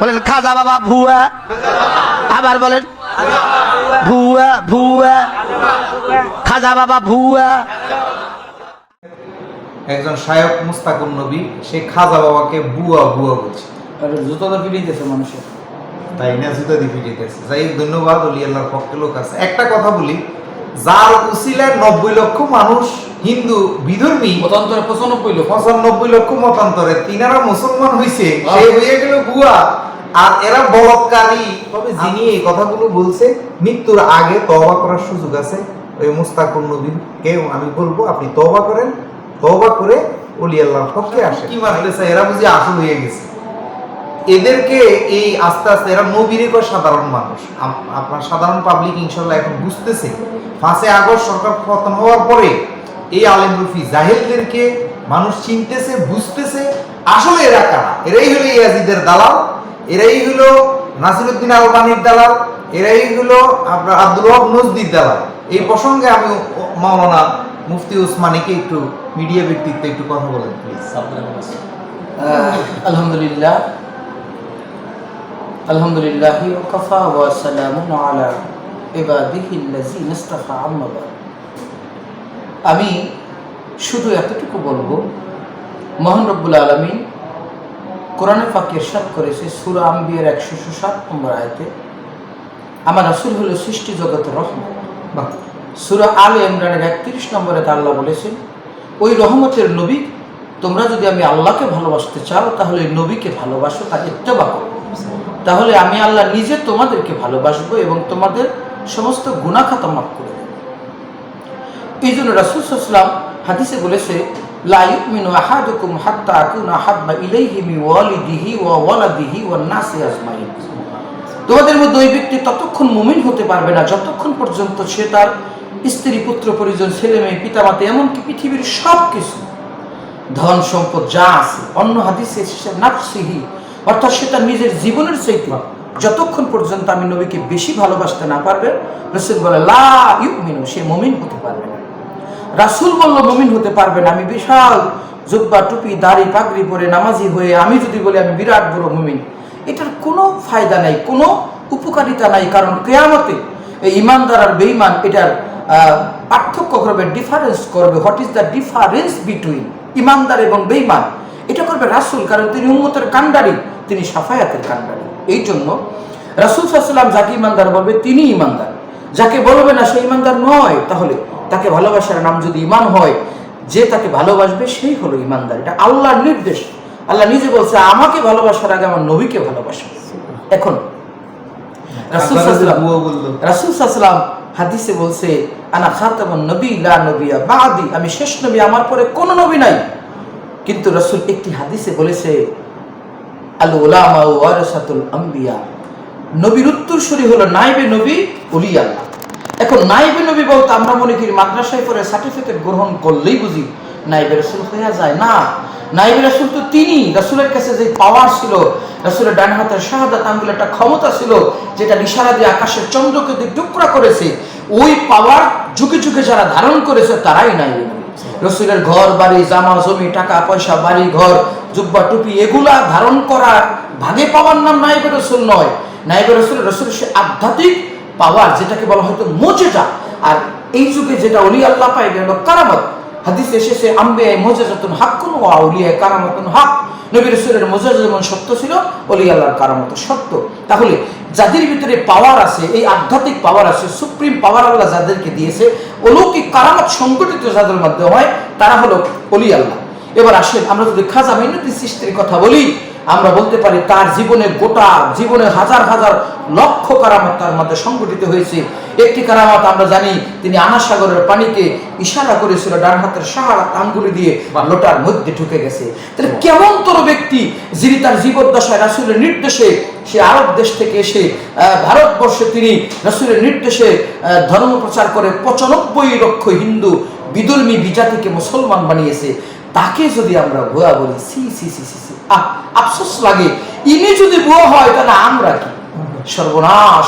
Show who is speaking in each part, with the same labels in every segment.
Speaker 1: বলেন খাজা বাবা ভুয়া। আবার বলেন ভুয়া ভুয়া। খাজা বাবা ভুয়া।
Speaker 2: একজন শায়ক মুস্তাকুম নবী সেই খাজা বাবাকে বুয়া বুয়া বলছে।
Speaker 3: আর জুতোটা ফিরিয়ে দিয়েছে মানুষের।
Speaker 2: তাই না জুতা দিয়ে পিটিয়েছে যাই ধন্যবাদ অলি আল্লাহর পক্ষে লোক আছে। একটা কথা বলি যার উসিলায় নব্বই লক্ষ মানুষ হিন্দু বিধর্মী
Speaker 3: মতান্তরে পঁচানব্বই লোক
Speaker 2: পঁচানব্বই লক্ষ মতান্তরে তিনারা মুসলমান হইছে সে হয়ে গেল বুয়া আর এরা বলৎকারী। তবে যিনি এই কথাগুলো বলছে মৃত্যুর আগে তওবা করার সুযোগ আছে। ওই মুস্তাকুর নবী কেউ আমি বলব আপনি তওবা করেন তওবা করে ওলি আল্লাহর পক্ষে আসে কি মারতেছে? এরা বুঝি আসল হয়ে গেছে। এদেরকে এই আস্তে আস্তে এরা নবীরে কয় সাধারণ মানুষ। আপনার সাধারণ পাবলিক ইনশাল্লাহ এখন বুঝতেছে। পাঁচে আগস্ট সরকার পতন হওয়ার পরে এই আলেম রুফি জাহেলদেরকে মানুষ চিনতেছে বুঝতেছে আসলে এরা কারা? এরাই হলো ইয়াজিদের দালাল। এরাই হলো নাসিরুদ্দিন আলবানির দালাল, এরাই হলো আপনার আব্দুল ওয়াহাব নজদির দালাল। এই প্রসঙ্গে আমি মাওলানা মুফতি উসমানীকে একটু মিডিয়া ব্যক্তিত্বে একটু কথা বলেন প্লিজ
Speaker 3: আলহামদুলিল্লাহ আলহামদুলিল্লাহ ওয়া সালামুন আলা ইবাদিহিল্লাযিনা ইসতাফা আম্মা। আমি শুধু এতটুকু বলব, মহান রব্বুল আলমিন কোরআনে পাক ইরশাদ করেছে সূরা আম্বিয়ার একশো সাত নম্বর আয়তে, আমার রাসূল হলো সৃষ্টি জগতের রহমত।
Speaker 2: বাহ।
Speaker 3: সুরা আল ইমরানের একত্রিশ নম্বরে আল্লাহ বলেছেন, ওই রহমতের নবী, তোমরা যদি আমি আল্লাহকে ভালোবাসতে চাও, তাহলে এই নবীকে ভালোবাসো তা ইত্তেবা করো। তাহলে আমি আল্লাহ নিজে তোমাদেরকে ভালোবাসবো এবং তোমাদের সমস্ত গুণাখাতা মাফ করে দেব। এই জন্য রাসুল হাদিসে বলেছে লা আহাদুকুম হাত্তা আকুনা হাব্বা ইলাইহি মিন ওয়ালিদিহি ওয়া ওয়ালাদিহি ওয়ান নাসি আজমাইন। তোমাদের মধ্যে ওই ব্যক্তি ততক্ষণ মুমিন হতে পারবে না, যতক্ষণ পর্যন্ত সে তার স্ত্রী, পুত্র, পরিজন, ছেলে মেয়ে, পিতামাতা, এমনকি পৃথিবীর সব কিছু ধন সম্পদ যা আছে, অন্য হাদিসে নাফসিহি, অর্থাৎ সে তার নিজের জীবনের চাইতে যতক্ষণ পর্যন্ত আমি নবীকে বেশি ভালোবাসতে না পারবে, রসুল বলে, লা ইউমিনু, সে মুমিন হতে পারবে না। রাসুল বলল, মুমিন হতে পারবে না। আমি বিশাল জুব্বা, টুপি, দাড়ি, পাগড়ি পরে নামাজি হয়ে আমি যদি বলি আমি বিরাট বড় মুমিন, এটার কোনো ফায়দা নাই, কোনো উপকারিতা নাই। কারণ কেয়ামতে এই ইমানদার আর বেঈমান এটার পার্থক্য করবে ডিফারেন্স করবে। What is the difference between ইমানদার এবং বেইমান এটা করবে রাসুল, কারণ তিনি উম্মতের কান্ডারি তিনি সাফায়াতের কান্ডারি এই জন্য রাসুল সাল্লাম যাকে ইমানদার বলবে তিনি ইমানদার। যাকে বলবে না সে ইমানদার নয় তাহলে তাকে ভালোবাসার নাম যদি ইমান হয় যে তাকে ভালোবাসবে সেই হলো ইমানদার এটা আল্লাহর নির্দেশ। আল্লাহ নিজে বলছে আমাকে ভালোবাসার আগে আমার নবীকে ভালোবাসো। এখন রাসূল সাল্লাম হাদিসে বলছে আনা খাতামুন নবী লা নবিয়া বাদি। আমি শেষ নবী আমার পরে কোনো নবী নাই। কিন্তু রাসূল একটি হাদিসে বলেছে আল উলামা ওয়ারাসাতুল আম্বিয়া। নবীর উত্তরসূরি হলো নাইবে নবী ওলি আল্লাহ। এখন নাইবে নবী বলতে আমরা মনে করি মাদ্রাসায় পরে সার্টিফিকেট গ্রহণ করলেই বুঝি নাইবে রসুল হয়ে যায়। না, নাইবে রসুল তো তিনি, রসুলের কাছে যে পাওয়ার ছিল, রসুলের ডান হাতের শাহাদাত আঙ্গুলের একটা ক্ষমতা ছিল, যেটা ইশারা দিয়ে আকাশের চন্দ্রকে দিয়ে টুকরা করেছে, ওই পাওয়ার যুগে যুগে যারা ধারণ করেছে তারাই নবী। রসুলের ঘর, বাড়ি, জামা, জমি, টাকা, পয়সা, বাড়ি, ঘর, জুব্বা, টুপি, এগুলা ধারণ করা ভাগে পাওয়ার নাম নাইবে রসুল নয়। নাইবে রসুল রসুল সে আধ্যাত্মিক পাওয়ার যেটাকে বলা হয়তো মজেজা। আর এই যুগে যেটা অলি আল্লাহ এটা হলো কারামত। হাদিস এসেছে আম্বে কারামতুন হক। নবী রসুলের যেমন সত্য ছিল অলি আল্লাহর কারামত সত্য। তাহলে যাদের ভিতরে পাওয়ার আছে, এই আধ্যাত্মিক পাওয়ার আছে সুপ্রিম পাওয়ার আল্লাহ যাদেরকে দিয়েছে, অলৌকিক কারামত সংগঠিত যাদের মাধ্যমে হয়, তারা হলো অলি আল্লাহ। এবার আসেন, আমরা যদি খাজা মিনুদ্দিন সৃষ্টির কথা বলি আমরা বলতে পারি তার জীবনে গোটা জীবনে হাজার হাজার লক্ষ কারামত তার মধ্যে সংগঠিত হয়েছে। একটি কারামত আমরা জানি তিনি আনাসাগরের পানিকে ইশারা করেছিল ডান হাতের সাহারা আঙ্গুলি দিয়ে লোটার মধ্যে ঢুকে গেছে। তাহলে কেমন তোর ব্যক্তি যিনি তার জীবদ্দশায় রাসুলের নির্দেশে সে আরব দেশ থেকে এসে ভারতবর্ষে তিনি রাসুলের নির্দেশে ধর্ম প্রচার করে পঁচানব্বই লক্ষ হিন্দু বিদুর্মী বিজাতিকে মুসলমান বানিয়েছে। তাকে যদি আমরা ভুয়া বলি, সি সি সি সি আহ, আফসোস লাগে। ইনি যদি ভুয়া হয়, তাহলে আমরা কি? সর্বনাশ।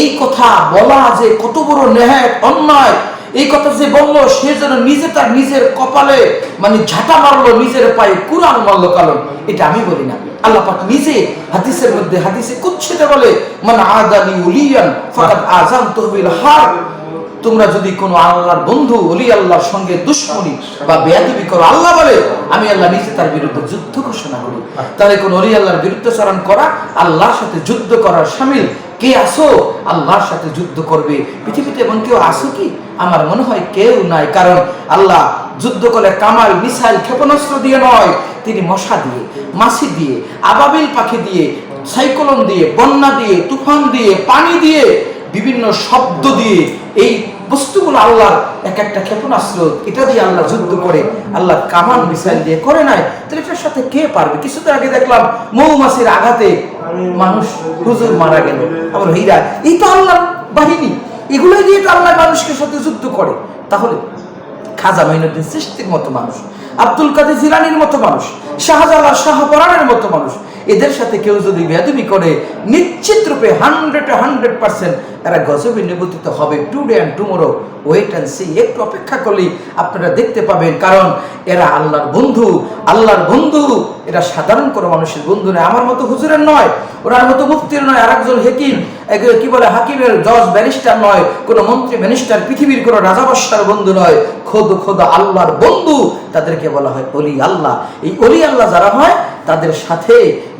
Speaker 3: এই কথা বলা যে কত বড় নেহাত, অন্যায়, এই কথা যে বলল, সে যেন নিজে তার নিজের কপালে মানে ঝাঁটা মারলো নিজের পায়ে কুরান মারলো কারণ, এটা আমি বলি না। আল্লাহ পাক নিজে হাদিসের মধ্যে হাদিসে কুচ্ছিতে বলে, মান আদানি উলিয়ান, ফাকাদ আযানতুহু বিল হার। তোমরা যদি কোনো আল্লাহর বন্ধু অলি আল্লাহর সঙ্গে দুশ্মনী বা বেয়াদবি করো, আল্লাহ বলে, আমি আল্লাহ নিজে তার বিরুদ্ধে যুদ্ধ ঘোষণা করি। তাহলে কোন অলি আল্লাহর বিরুদ্ধচারণ করা, আল্লাহর সাথে যুদ্ধ করার সামিল। কে আসো? আল্লাহর সাথে যুদ্ধ করবে। পৃথিবীতে এমন কেউ আসো কি? আমার মনে হয় কেউ নাই। কারণ আল্লাহ যুদ্ধ করলে কামাল, মিসাইল ক্ষেপণাস্ত্র দিয়ে নয়। তিনি মশা দিয়ে, মাছি দিয়ে, আবাবিল পাখি দিয়ে, সাইক্লোন দিয়ে, বন্যা দিয়ে, তুফান দিয়ে, পানি দিয়ে বিভিন্ন শব্দ দিয়ে এই বস্তুগুলো আল্লাহর এক একটা ক্ষেপণাস্ত্র, এটা দিয়ে আল্লাহ যুদ্ধ করে আল্লাহ কামান মিসাইল দিয়ে করে নাই। তাহলে এটার সাথে কে পারবে? কিছুদিন আগে দেখলাম, মৌমাছির আঘাতে মানুষ হুজুর মারা গেল, আবার হীরা। এই তো আল্লাহর বাহিনী। এগুলোই দিয়ে তো আল্লাহ মানুষকে সাথে যুদ্ধ করে। তাহলে খাজা মাইনুদ্দিন সৃষ্টির মতো মানুষ, আব্দুল কাদের জিলানির মতো মানুষ, শাহজালাল শাহপরানের মতো মানুষ এদের সাথে কেউ যদি বেদবি করে, নিশ্চিত রূপে হান্ড্রেড হান্ড্রেড পার্সেন্ট এরা গজবে নিবন্ধিত হবে today and tomorrow wait and see একটু অপেক্ষা করলেই আপনারা দেখতে পাবেন, কারণ এরা আল্লাহর বন্ধু। আল্লাহর বন্ধু, এরা সাধারণ কোনো মানুষের বন্ধু নয়। আমার মতো হুজুরের নয়, ওনার মতো মুফতির নয় আর একজন হেকিম কি বলে, হাকিমের জজ ব্যারিস্টার নয়, কোনো মন্ত্রী মিনিস্টার পৃথিবীর কোনো রাজাবাসার বন্ধু নয়। খোদ খোদ আল্লাহর বন্ধু, তাদেরকে বলা হয় অলি আল্লাহ। এই অলি আল্লাহ যারা হয় তাদের সাথে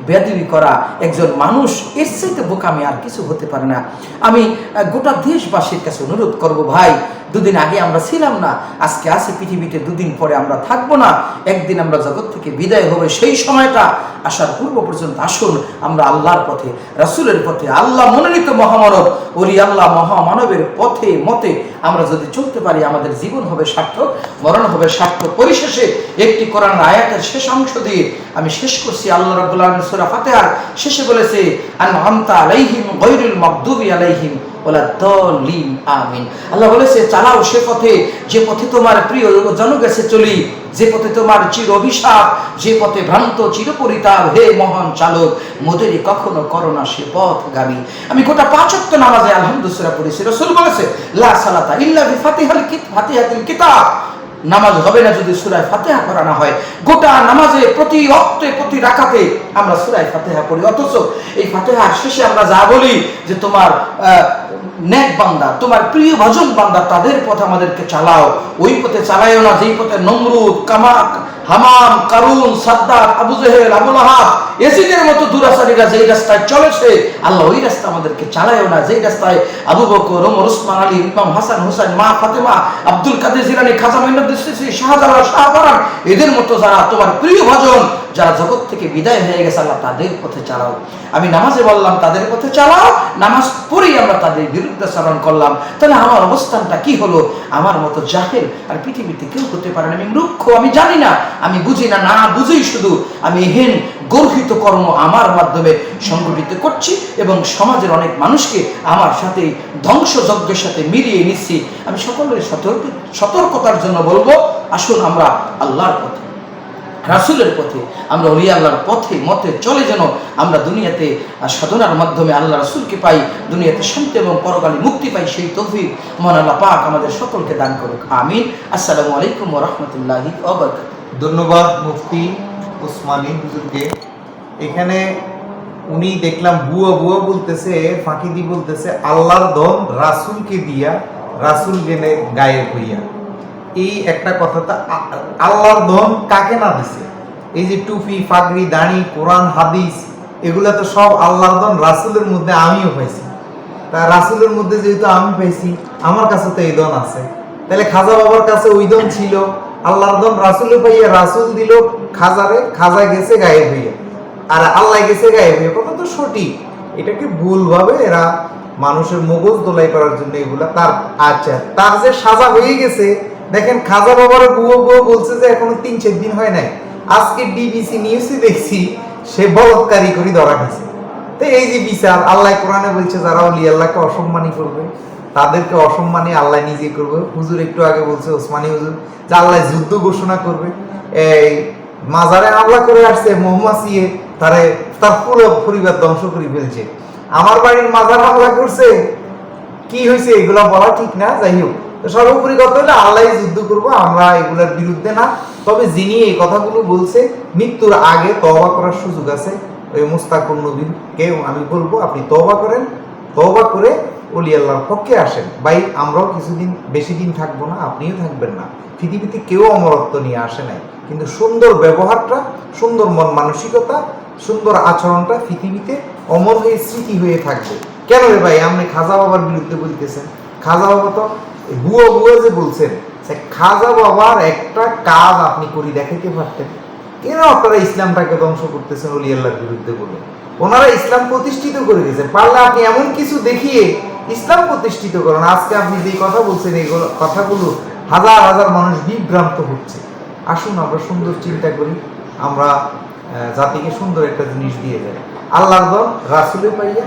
Speaker 3: বেদবি করা একজন মানুষ, এর চাইতে বোকামি আর কিছু হতে পারে না। আমি গোটা দেশবাসীর কাছে অনুরোধ করব ভাই দুদিন আগে আমরা ছিলাম না, আজকে আছে পৃথিবীতে, দুদিন পরে আমরা থাকব না, একদিন আমরা জগৎ থেকে বিদায় হবে, সেই সময়টা আসার পূর্ব পর্যন্ত আসুন, আমরা আল্লাহর পথে, রাসূলের পথে, আল্লাহ মনোনীত মহামানব, ওলি আল্লাহ মহামানবের পথে, মতে আমরা যদি চলতে পারি, আমাদের জীবন হবে সার্থক, মরণ হবে সার্থক। পরিশেষে একটি কোরআন আয়াতের শেষ অংশ দিয়ে আমি শেষ করছি, আল্লাহ রাব্বুল আলামিন সূরা ফাতিহার শেষে বলেছে আন আমতা আলাইহিম গায়রুল মাগদুবি আলাইহিম আমিন। আল্লাহ বলেছে চালাও সে পথে, যে পথে তোমার প্রিয় জন গেছে চলি, যে পথে তোমার চির অভিশাপ, যে পথে ভ্রান্ত চিরপরিতাপ, হে মহান চালক মোদেরই কখনো করোনা সে পথ গাবি আমি গোটা পাঁচত্ব নামাজে আলহামদুসরা পড়েছি। রসুল বলেছে, লা সালাতা ইল্লা বি ফাতিহাল কিত, ফাতিহাতুল কিতাব। নামাজ হবে না যদি সুরায় ফাতেহা করা না হয়। গোটা নামাজে প্রতি অক্তে প্রতি রাখাতে আমরা সুরায় ফাতেহা করি অথচ এই ফাতেহার শেষে আমরা যা বলি যে তোমার নেক বান্দা, তোমার প্রিয় ভজন বান্দা তাদের পথে আমাদেরকে চালাও। ওই পথে চালাইও না, যেই পথে নমরুদ কামাক হামাম, কারুন সাদ্দাত আবু জেহেল আবুল আহাব এসিদের মতো দুরাচারীরা যেই রাস্তায় চলেছে, আল্লাহ ওই রাস্তা আমাদেরকে চালায়ও না। যেই রাস্তায় আবু বকর, ওমর, উসমান, আলী, ইমাম হাসান হোসেন মা ফাতেমা, আব্দুল কাদের জিলানি, খাজা মাইনুদ্দিন সিসি, শাহজালাল শাহবারান, এদের মতো যারা তোমার প্রিয় ভজন যারা জগৎ থেকে বিদায় হয়ে গেছে, আল্লাহ তাদের পথে চালাও। আমি নামাজে বললাম, তাদের পথে চালাও। নামাজ পড়েই আমরা তাদের বিরুদ্ধে চারণ করলাম। তাহলে আমার অবস্থানটা কি হলো? আমার মতো জাহেল আর পৃথিবীতে কেউ হতে পারে না। আমি মূর্খ, আমি জানি না। আমি বুঝি না না বুঝেই শুধু আমি হেন, গর্হিত কর্ম আমার মাধ্যমে সংগঠিত করছি এবং সমাজের অনেক মানুষকে আমার সাথে, ধ্বংসযজ্ঞের সাথে মিলিয়ে নিচ্ছি। আমি সকলের সতর্ক সতর্কতার জন্য বলব, আসুন আমরা আল্লাহর পথে রাসুলের পথে, আমরা অলি আল্লাহর পথে, মতে চলে যেন আমরা দুনিয়াতে সাধনার মাধ্যমে আল্লাহ রাসুলকে পাই, দুনিয়াতে শান্তি এবং পরকালে মুক্তি পাই, সেই তৌফিক মহান আল্লাহ পাক আমাদের সকলকে দান করুক। আমিন। আসসালামু আলাইকুম রাহমাতুল্লাহি
Speaker 2: ধন্যবাদ মুফতি উসমানী হুজুরকে। এখানে উনি দেখলাম বুয়া বুয়া বলতেছে, ফাঁকি দি বলতেছে, আল্লাহর ধন রাসুলকে দিয়া, রাসুল গেলে গায়েব হইয়া। এই একটা কথা তা আল্লাহর ধন কাকে না দিছে? এই যে টুপি ফাগড়ি দাড়ি, কোরআন, হাদিস, এগুলা তো সব আল্লাহর ধন রাসুলের মধ্যে আমিও পাইছি। তা রাসুলের মধ্যে যেহেতু আমি পাইছি, আমার কাছে তো এই দন আছে। তাহলে খাজা বাবার কাছে ওই দন ছিল। আল্লাহর দন রাসুলে পাইয়া রাসুল দিল খাজারে খাজা গেছে গায়েব হইয়া। আর আল্লাহ গেছে গায়েব হইয়া, কথা তো সঠিক। এটাকে ভুলভাবে এরা মানুষের মগজ দোলাই করার জন্য এগুলা তার আচ্ছা তার যে সাজা হয়ে গেছে দেখেন খাজা বাবার বুয়ো বুয়ো বলছে যে এখনও তিন চার দিন হয় নাই। আজকে ডিবিসি নিউজে দেখছি, সে বলৎকারী করে ধরা গেছে তো এই যে বিচার, আল্লাহ কোরআনে বলছে, যারা অলি আল্লাহকে অসম্মানী করবে, তাদেরকে অসম্মানী আল্লাহ নিজে করবে। হুজুর একটু আগে বলছে, ওসমানী হুজুর, যে আল্লাহ যুদ্ধ ঘোষণা করবে। এই মাজারে হামলা করে আসছে মহুমাসিয়ে তারে, তার পুরো পরিবার ধ্বংস করে ফেলছে। আমার বাড়ির মাজার হামলা করছে, কি হয়েছে এগুলা বলা ঠিক না, যাই হোক। তো সর্বোপরি কথা হলো আল্লাহ যুদ্ধ করব, আমরা এগুলোর বিরুদ্ধে না। তবে যিনি এই কথাগুলো বলছে, মৃত্যুর আগে তবা করার সুযোগ আছে। ওই মুস্তাকুর নবীকেও আমি বলব, আপনি তওবা করেন। তওবা করে অলি আল্লাহর পক্ষে আসেন। ভাই, আমরাও কিছুদিন, বেশি দিন থাকব না, আপনিও থাকবেন না। পৃথিবীতে কেউ অমরত্ব নিয়ে আসে নাই। কিন্তু সুন্দর ব্যবহারটা, সুন্দর মন মানসিকতা, সুন্দর আচরণটা পৃথিবীতে অমর হয়ে স্মৃতি হয়ে থাকবে। কেন রে ভাই, আপনি খাজা বাবার বিরুদ্ধে বলতেছেন? খাজা বাবা তো বুয়ো বুয়ো যে বলছেন খাজা বাবার একটা কাজ আপনি করি দেখাইতে পারতেন। কেন আপনারা ইসলামটাকে ধ্বংস করতেছেন অলি আল্লাহর বিরুদ্ধে বলে? ওনারা ইসলাম প্রতিষ্ঠিত করে পারলে আপনি এমন কিছু দেখিয়ে ইসলাম প্রতিষ্ঠিত করেন। আজকে আপনি যে কথা বলছেন এইগুলো কথাগুলো হাজার হাজার মানুষ বিভ্রান্ত হচ্ছে। আসুন আমরা সুন্দর চিন্তা করি। আমরা জাতিকে সুন্দর একটা জিনিস দিয়ে যাই। আল্লাহর দল রাসুলে পাইয়া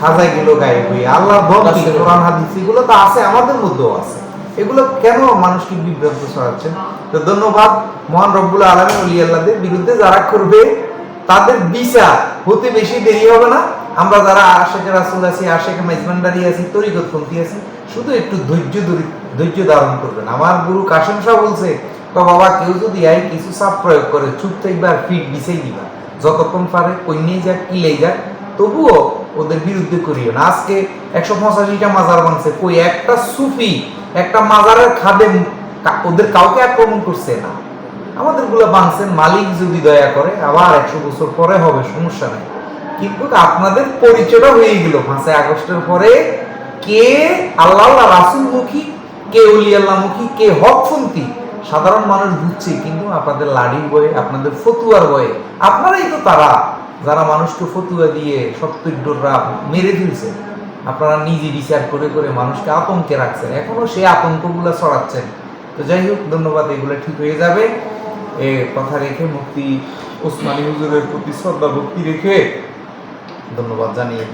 Speaker 2: খাজায় গেল গায়ে দল কি?
Speaker 3: রাসূলের
Speaker 2: কোরআন হাদিস এগুলো তো আছে আমাদের মধ্যেও আছে। এগুলো কেন মানুষকে বিভ্রান্ত ছড়াচ্ছেন? তো ধন্যবাদ মহান রব্বুল আলমী অলি আল্লাহদের বিরুদ্ধে যারা করবে তাদের বিচার। হতে বেশি দেরি হবে না। আমরা যারা আশেখে রাসুল আছি আশেখে মেজমান্ডারি আছি তরিকতপন্থী আছি শুধু একটু ধৈর্য ধৈর্য ধারণ করবেন। আমার গুরু কাশেম শাহ বলছে তো বাবা কেউ যদি আই কিছু চাপ প্রয়োগ করে চুপ থাকবে আর ফিট বিছাই দিবা। যতক্ষণ পারে কন্যাই যাক কিলেই যাক। তবুও ওদের বিরুদ্ধে করিও না। আজকে একশো পঁচাশিটা মাজার বানছে। কই, একটা সুফি, একটা মাজারের খাদে ওদের কাউকে আক্রমণ করছে না। আমাদেরগুলো বানছেন, মালিক যদি দয়া করে, আবার একশো বছর পরে হবে, সমস্যা নেই। কিন্তু আপনাদের পরিচয়টা হয়ে গেল। পাঁচই আগস্টের পরে কে আল্লাহ রাসুল মুখী কে অলি আল্লাহ মুখী কে হকপন্থী, সাধারণ মানুষ বুঝছে, কিন্তু আপনাদের লাডির বয়ে, আপনাদের ফতুয়ার বয়ে, আপনারাই তো তারা। যারা মানুষকে ফতুয়া দিয়ে সত্যডোররা মেরে ফেলছে, আপনারা নিজে বিচার করে করে মানুষকে আতঙ্কে রাখছেন। এখনও সেই আতঙ্কগুলো ছড়াচ্ছেন। তো যাই হোক, ধন্যবাদ, এগুলো ঠিক হয়ে যাবে। এ কথা রেখে মুক্তি ওসমানী হুজুরের প্রতি শ্রদ্ধা, ভক্তি রেখে ধন্যবাদ জানিয়ে